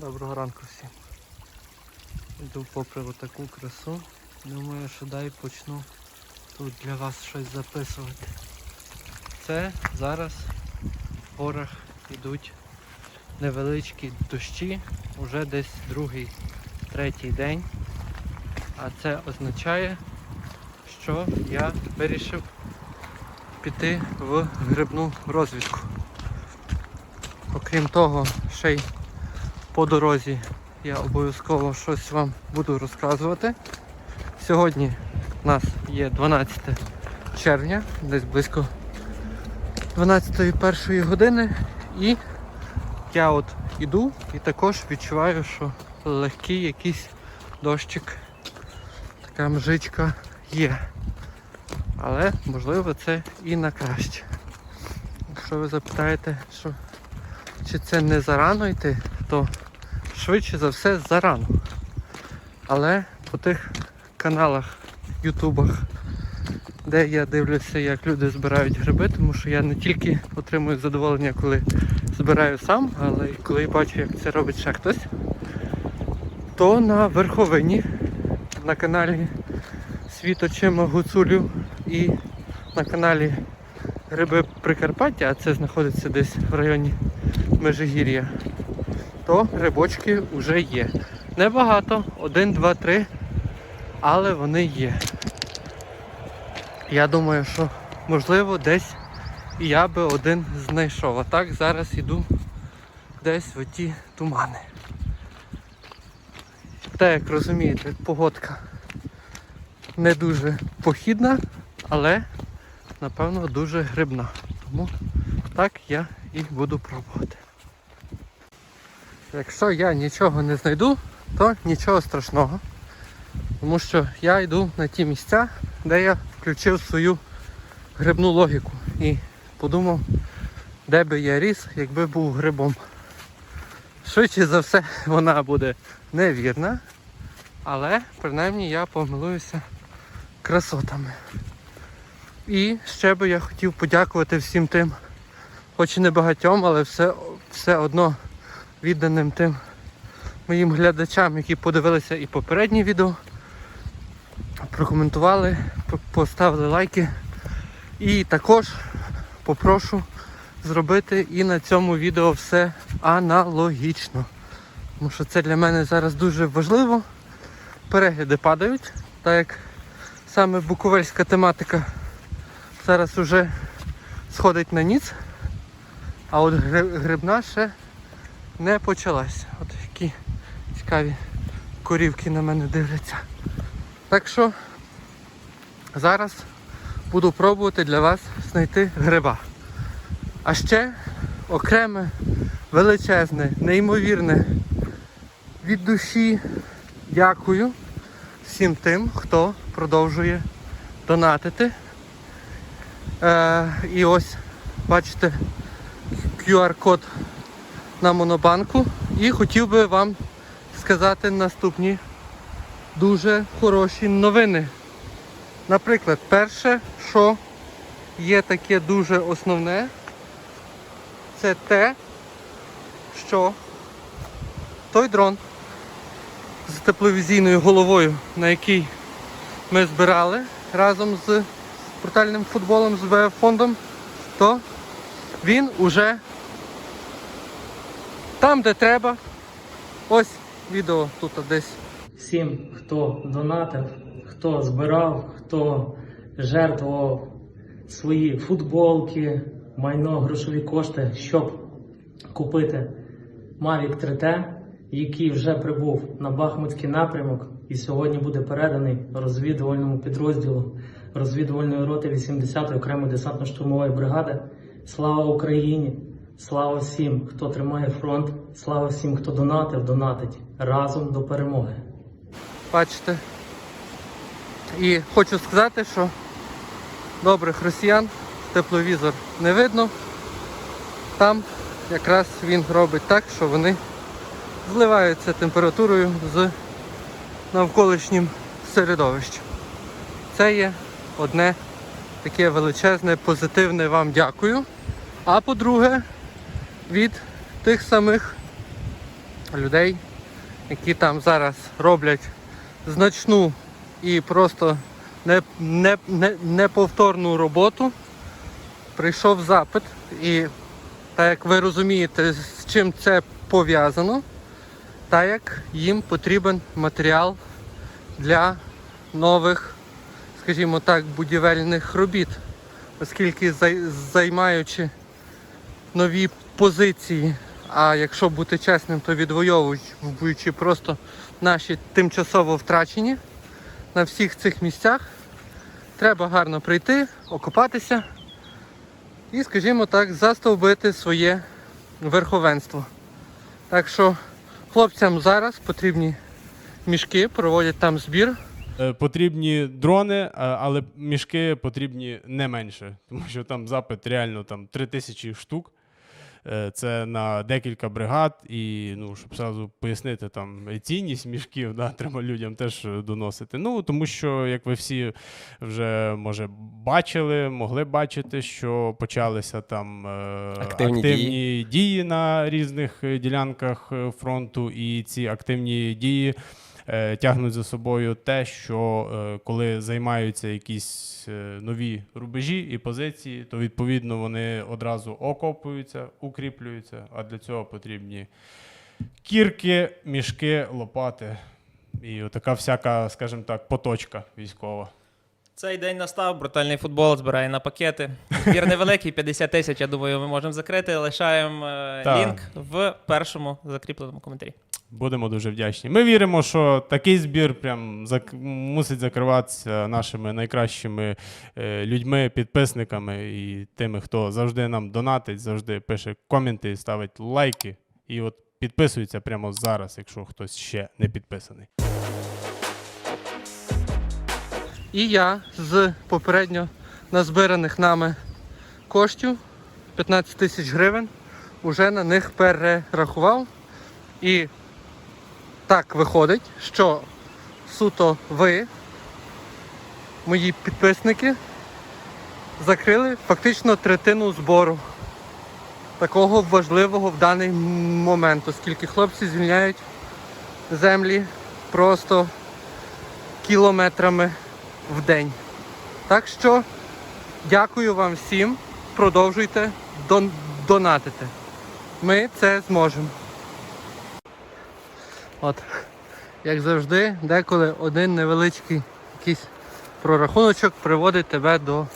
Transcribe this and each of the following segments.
Доброго ранку всім. Йду попри отаку красу. Думаю, що дай почну тут для вас щось записувати. Це зараз в горах йдуть невеличкі дощі, уже десь другий, третій день. А це означає, що я вирішив піти в грибну розвідку. Окрім того, ще й по дорозі я обов'язково щось вам буду розказувати. Сьогодні у нас є 12 червня, десь близько 12-1 години. І я от іду і також відчуваю, що легкий якийсь дощик, така мжичка є. Але можливо це і на краще. Якщо ви запитаєте, що чи це не зарано йти, то швидше за все зарано. Але по тих каналах, ютубах, де я дивлюся, як люди збирають гриби, тому що я не тільки отримую задоволення, коли збираю сам, але й коли бачу, як це робить ще хтось, то на верховині на каналі Світ очима Гуцулю і на каналі Гриби Прикарпаття, а це знаходиться десь в районі Межигір'я, то грибочки вже є. Небагато, один, два, три, але вони є. Я думаю, що можливо десь і я би один знайшов. А так зараз іду десь в ті тумани. Та як розумієте, погодка не дуже похідна, але напевно дуже грибна. Тому так я і буду пробувати. Якщо я нічого не знайду, то нічого страшного. Тому що я йду на ті місця, де я включив свою грибну логіку і подумав, де би я ріс, якби був грибом. Швидше за все вона буде невірна, але принаймні я помилуюся красотами. І ще би я хотів подякувати всім тим, хоч і не багатьом, але все, все одно відданим тим моїм глядачам, які подивилися і попереднє відео, прокоментували, поставили лайки. І також попрошу зробити і на цьому відео все аналогічно. Тому що це для мене зараз дуже важливо. Перегляди падають, так як саме буковельська тематика зараз уже сходить на ніц, а от грибна ще не почалась. От які цікаві корівки на мене дивляться. Так що зараз буду пробувати для вас знайти гриба. А ще окреме, величезне, неймовірне від душі дякую всім тим, хто продовжує донатити. Е, і ось, бачите, QR-код на монобанку. І хотів би вам сказати наступні дуже хороші новини. Наприклад, перше, що є таке дуже основне, це те, що той дрон з тепловізійною головою, на який ми збирали разом з портальним футболом з ВФ фондом, то він уже там, де треба. Ось відео тут десь. всім, хто донатив, хто збирав, хто жертвував свої футболки, майно, грошові кошти, щоб купити Mavic 3T, який вже прибув на Бахмутський напрямок і сьогодні буде переданий розвідувальному підрозділу розвідувальної роти 80-ї окремої десантно-штурмової бригади. Слава Україні! Слава всім, хто тримає фронт, слава всім, хто донатив, донатить разом до перемоги. Бачите. І хочу сказати, що добрих росіян тепловізор не видно. Там якраз він робить так, що вони зливаються температурою з навколишнім середовищем. Це є одне таке величезне, позитивне вам дякую. А по-друге, від тих самих людей, які там зараз роблять значну і просто не, не, не, неповторну роботу. Прийшов запит, і так як ви розумієте, з чим це пов'язано, так як їм потрібен матеріал для нових, скажімо так, будівельних робіт, оскільки займаючи нові позиції, а якщо бути чесним, то відвоюючи просто наші тимчасово втрачені на всіх цих місцях, треба гарно прийти, окопатися і, скажімо так, застовбити своє верховенство. Так що хлопцям зараз потрібні мішки, проводять там збір. Е, Потрібні дрони, але мішки потрібні не менше, тому що там запит реально там 3 тисячі штук. Е, Це на декілька бригад, і ну, щоб зразу пояснити там цінність мішків, да, треба людям теж доносити. Ну тому що, як ви всі вже може бачили, могли бачити, що почалися там е, Активні активні дії на різних е, ділянках фронту, і ці активні дії тягнуть за собою те, що е, коли займаються якісь е, нові рубежі і позиції, то відповідно вони одразу окопуються, укріплюються, а для цього потрібні кірки, мішки, лопати. І така всяка, скажімо так, поточка військова. Цей день настав, брутальний футбол збирає на пакети. Збір невеликий, 50 тисяч, я думаю, ми можемо закрити. Лишаємо е, лінк в першому закріпленому коментарі. Будемо дуже вдячні. Ми віримо, що такий збір прям зак... мусить закриватися нашими найкращими е, людьми, підписниками і тими, хто завжди нам донатить, завжди пише коменти, ставить лайки. І от підписується прямо зараз, якщо хтось ще не підписаний. І я з попередньо назбираних нами коштів 15 тисяч гривень вже на них перерахував. І так виходить, що суто ви, мої підписники, закрили фактично третину збору такого важливого в даний момент, оскільки хлопці звільняють землі просто кілометрами в день. Так що дякую вам всім. Продовжуйте дон- донатити. Ми це зможемо. От, як завжди, деколи один невеличкий якийсь прорахуночок приводить тебе до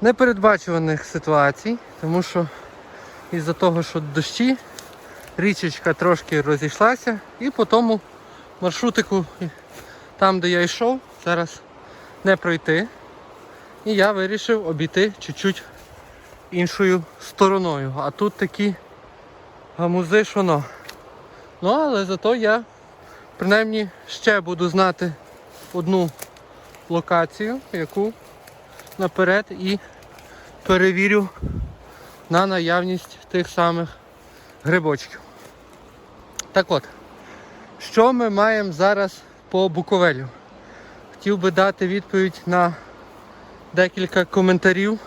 непередбачуваних ситуацій, тому що із-за того, що дощі, річечка трошки розійшлася, і по тому маршрутику там, де я йшов, зараз не пройти. І я вирішив обійти чуть-чуть іншою стороною. А тут такі гамузи, що но. Ну, але зато я принаймні ще буду знати одну локацію, яку наперед і перевірю на наявність тих самих грибочків. Так от, що ми маємо зараз по Буковелю? Хотів би дати відповідь на декілька коментарів,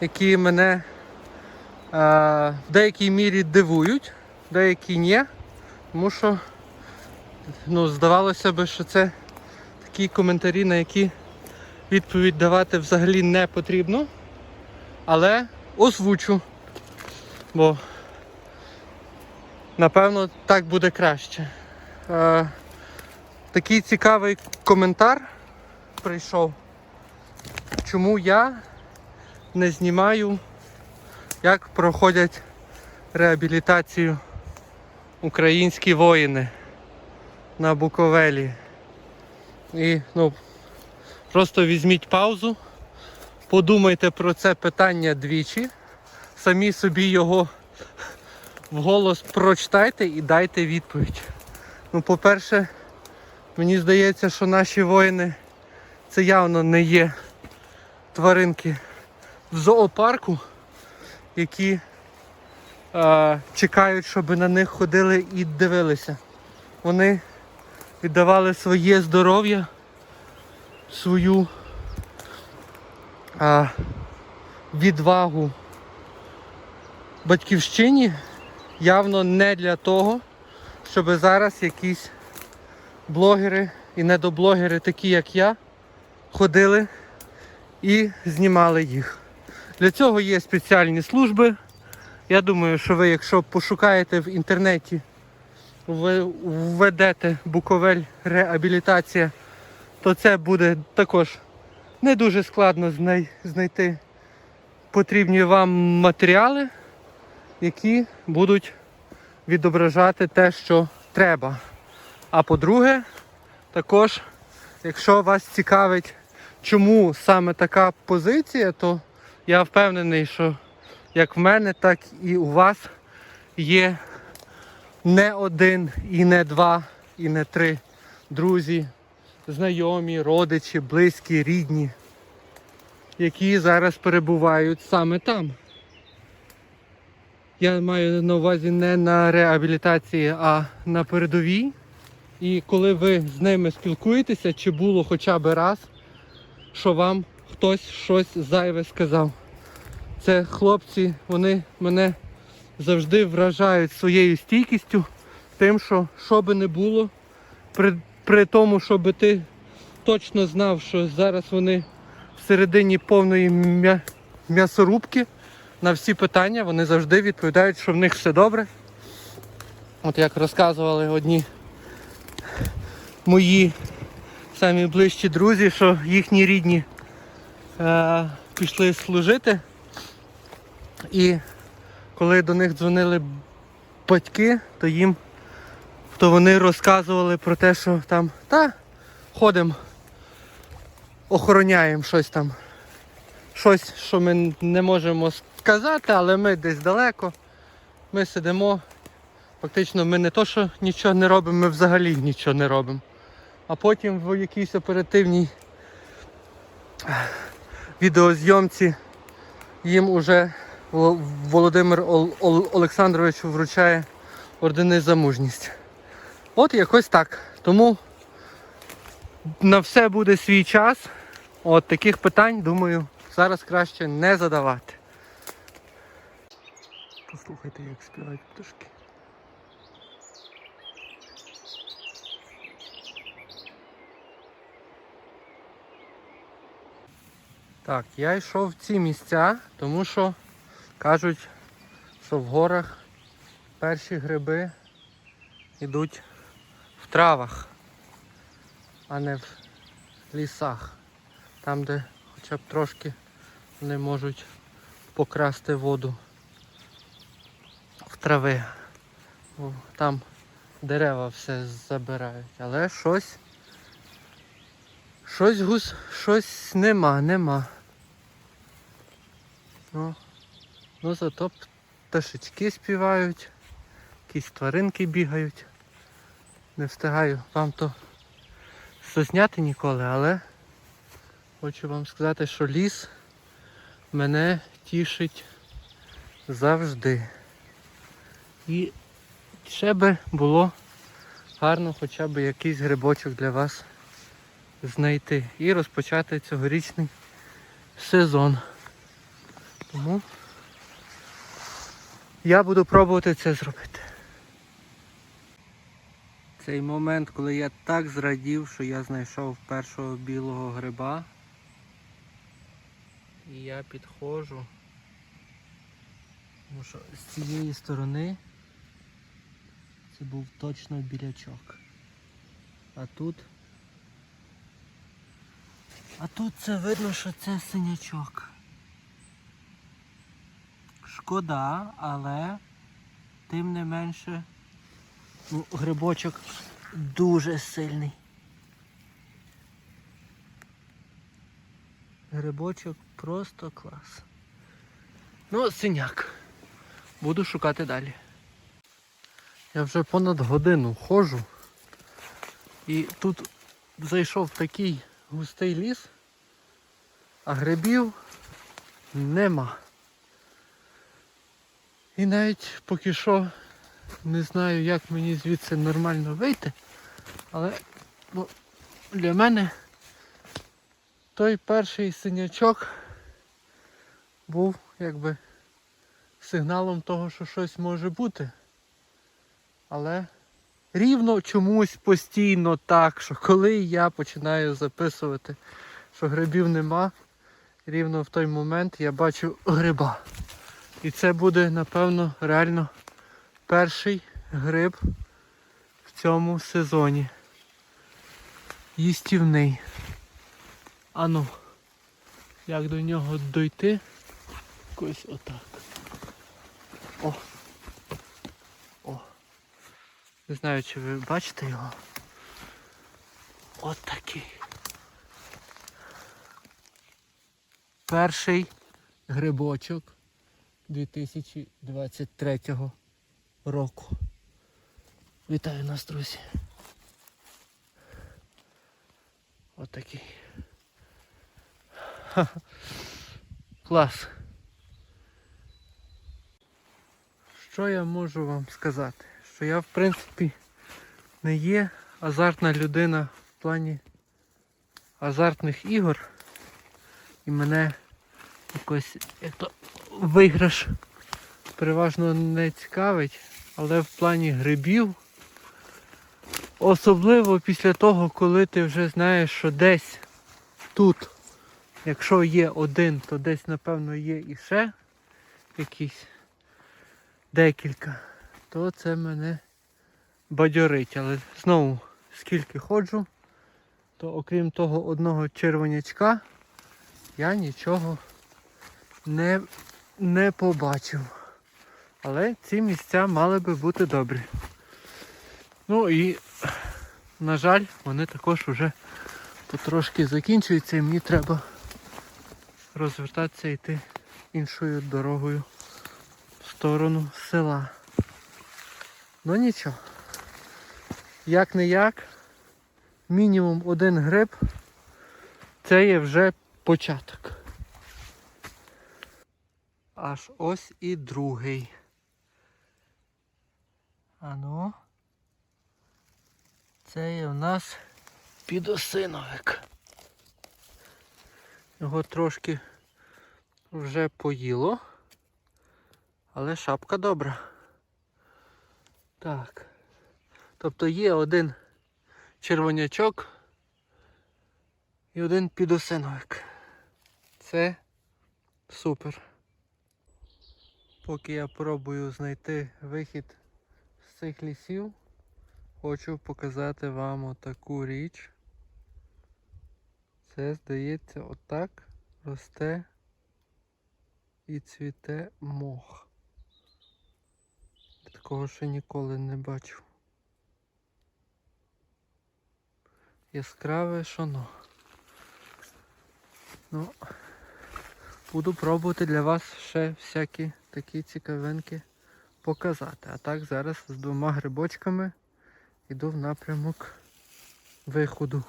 які мене е, в деякій мірі дивують, деякі ні. Тому що ну, здавалося б, що це такі коментарі, на які відповідь давати взагалі не потрібно. Але озвучу. Бо напевно так буде краще. Е, такий цікавий коментар прийшов. Чому я не знімаю, як проходять реабілітацію українські воїни на Буковелі. І ну, просто візьміть паузу, подумайте про це питання двічі, самі собі його вголос прочитайте і дайте відповідь. Ну, по-перше, мені здається, що наші воїни це явно не є тваринки в зоопарку, які е, чекають, щоб на них ходили і дивилися. Вони віддавали своє здоров'я, свою е, відвагу батьківщині явно не для того, щоб зараз якісь блогери і недоблогери, такі як я, ходили і знімали їх. Для цього є спеціальні служби. Я думаю, що ви, якщо пошукаєте в інтернеті, ви введете Буковель реабілітація, то це буде також не дуже складно знай- знайти потрібні вам матеріали, які будуть відображати те, що треба. А по-друге, також, якщо вас цікавить, чому саме така позиція, то я впевнений, що як в мене, так і у вас є не один, і не два, і не три друзі, знайомі, родичі, близькі, рідні, які зараз перебувають саме там. Я маю на увазі не на реабілітації, а на передовій. І коли ви з ними спілкуєтеся, чи було хоча б раз, що вам хтось щось зайве сказав. Це хлопці, вони мене завжди вражають своєю стійкістю, тим, що що би не було, при, при тому, щоб ти точно знав, що зараз вони всередині повної м'я- м'ясорубки на всі питання, вони завжди відповідають, що в них все добре. От як розказували одні мої самі ближчі друзі, що їхні рідні е, пішли служити. І коли до них дзвонили батьки, то їм то вони розказували про те, що там та ходимо, охороняємо щось там. Щось, що ми не можемо сказати, але ми десь далеко. Ми сидимо. Фактично ми не то, що нічого не робимо, ми взагалі нічого не робимо. А потім в якійсь оперативній відеозйомці їм уже Володимир Ол- Ол- Олександрович вручає ордени за мужність. От якось так. Тому на все буде свій час. От таких питань, думаю, зараз краще не задавати. Послухайте, як співають пташки. Так, я йшов в ці місця, тому що кажуть, що в горах перші гриби йдуть в травах, а не в лісах. Там, де хоча б трошки вони можуть покрасти воду в трави. Там дерева все забирають. Але щось. Щось гус, щось нема, нема. Ну, ну зато пташечки співають, якісь тваринки бігають. Не встигаю вам то зазняти ніколи, але хочу вам сказати, що ліс мене тішить завжди. І ще би було гарно хоча б якийсь грибочок для вас знайти і розпочати цьогорічний сезон. Тому я буду пробувати це зробити. Цей момент, коли я так зрадів, що я знайшов першого білого гриба. І я підходжу. Тому що з цієї сторони це був точно білячок. А тут а тут це видно, що це синячок. Шкода, але тим не менше ну, грибочок дуже сильний. Грибочок просто клас. Ну, синяк. Буду шукати далі. Я вже понад годину ходжу і тут зайшов такий густий ліс, а грибів нема. І навіть поки що не знаю, як мені звідси нормально вийти, але ну, для мене той перший синячок був якби сигналом того, що щось може бути. Але рівно чомусь постійно так, що коли я починаю записувати, що грибів нема, рівно в той момент я бачу гриба. І це буде, напевно, реально перший гриб в цьому сезоні. Їстівний. Ану, як до нього дойти? Якось отак. О. О. Не знаю, чи ви бачите його. От такий. Перший грибочок 2023 року. Вітаю нас, друзі. От. Ха-ха. Клас. Що я можу вам сказати? Що я в принципі не є азартна людина в плані азартних ігор. І мене якось як то виграш переважно не цікавить, але в плані грибів, особливо після того, коли ти вже знаєш, що десь тут, якщо є один, то десь напевно є і ще якісь декілька, то це мене бадьорить. Але знову, скільки ходжу, то окрім того одного червонячка, я нічого не, не побачив. Але ці місця мали би бути добрі. Ну і, на жаль, вони також вже потрошки закінчуються і мені треба розвертатися і йти іншою дорогою в сторону села. Ну нічого. Як не як, мінімум один гриб це є вже початок. Аж ось і другий. Ану. Це є у нас підосиновик. Його трошки вже поїло, але шапка добра. Так. Тобто є один червонячок і один підосиновик. Це супер. Поки я пробую знайти вихід з цих лісів, хочу показати вам отаку річ. Це, здається, отак росте і цвіте мох. Такого ще ніколи не бачив. Яскраве шоно. Ну, буду пробувати для вас ще всякі такі цікавинки показати. А так зараз з двома грибочками йду в напрямок виходу.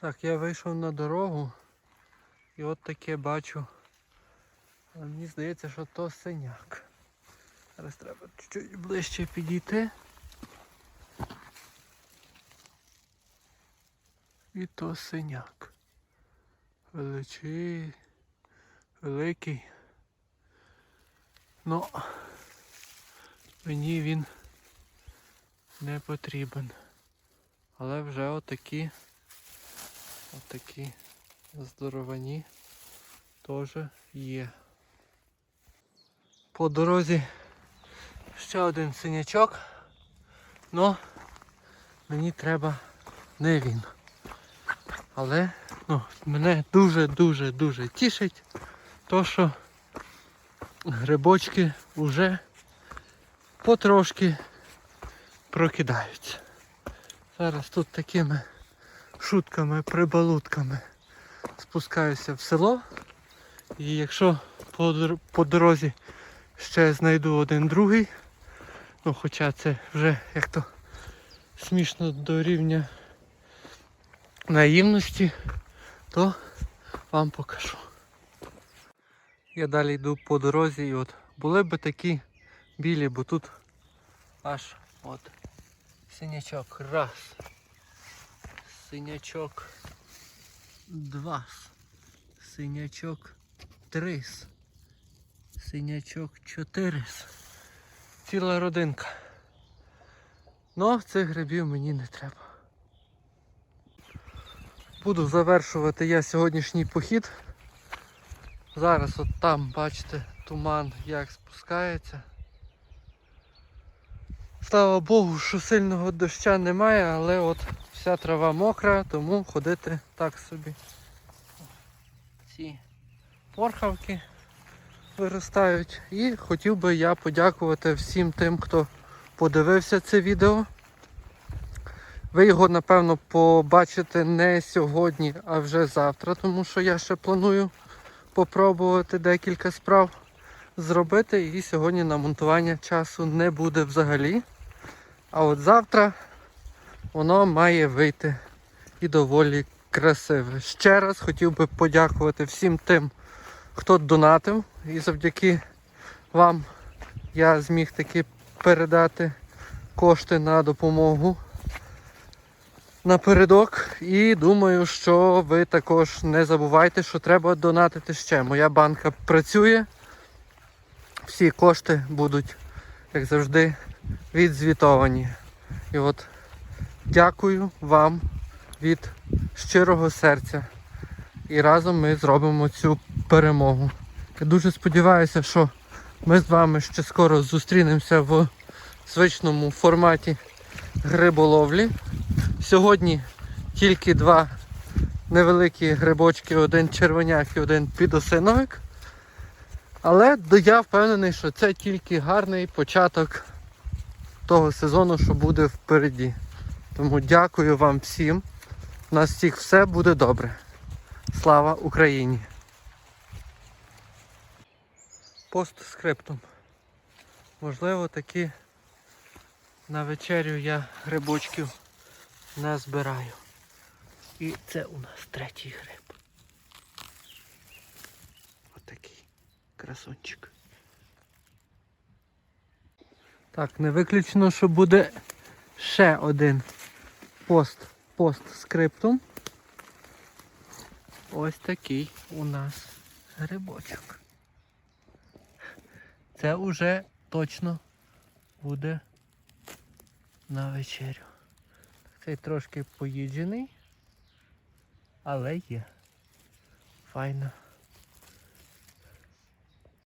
Так, я вийшов на дорогу і от таке бачу. Мені здається, що то синяк. Зараз треба чуть-чуть ближче підійти. І то синяк. Величий, великий. Ну, мені він не потрібен. Але вже отакі, отакі здоровані теж є. По дорозі ще один синячок, но мені треба не він. Але ну, мене дуже-дуже дуже тішить то, що грибочки вже потрошки прокидаються. Зараз тут такими шутками, прибалутками спускаюся в село. І якщо по, по дорозі ще знайду один другий, ну хоча це вже як то смішно до рівня наївності, то вам покажу. Я далі йду по дорозі і от були б такі білі, бо тут аж от синячок раз. Синячок два. Синячок три. Синячок чотири. Ціла родинка. Но цих грибів мені не треба. Буду завершувати я сьогоднішній похід. Зараз от там, бачите, туман як спускається. Слава Богу, що сильного доща немає, але от вся трава мокра, тому ходити так собі. Ці порхавки виростають. І хотів би я подякувати всім тим, хто подивився це відео. Ви його, напевно, побачите не сьогодні, а вже завтра, тому що я ще планую попробувати декілька справ зробити. І сьогодні на монтування часу не буде взагалі. А от завтра воно має вийти і доволі красиве. Ще раз хотів би подякувати всім тим, хто донатив. І завдяки вам я зміг таки передати кошти на допомогу напередок. І думаю, що ви також не забувайте, що треба донатити ще. Моя банка працює. Всі кошти будуть, як завжди, відзвітовані. І от дякую вам від щирого серця. І разом ми зробимо цю перемогу. Я дуже сподіваюся, що ми з вами ще скоро зустрінемося в звичному форматі гриболовлі. Сьогодні тільки два невеликі грибочки, один червоняк і один підосиновик. Але я впевнений, що це тільки гарний початок того сезону, що буде впереді. Тому дякую вам всім. У нас всіх все буде добре. Слава Україні! Постскриптум. Можливо, таки на вечерю я грибочків не збираю. І це у нас третій гриб. Отакий красунчик. Так, не виключено, що буде ще один пост постскриптум. Ось такий у нас грибочок. Це уже точно буде на вечерю. Цей трошки поїджений, але є. Файна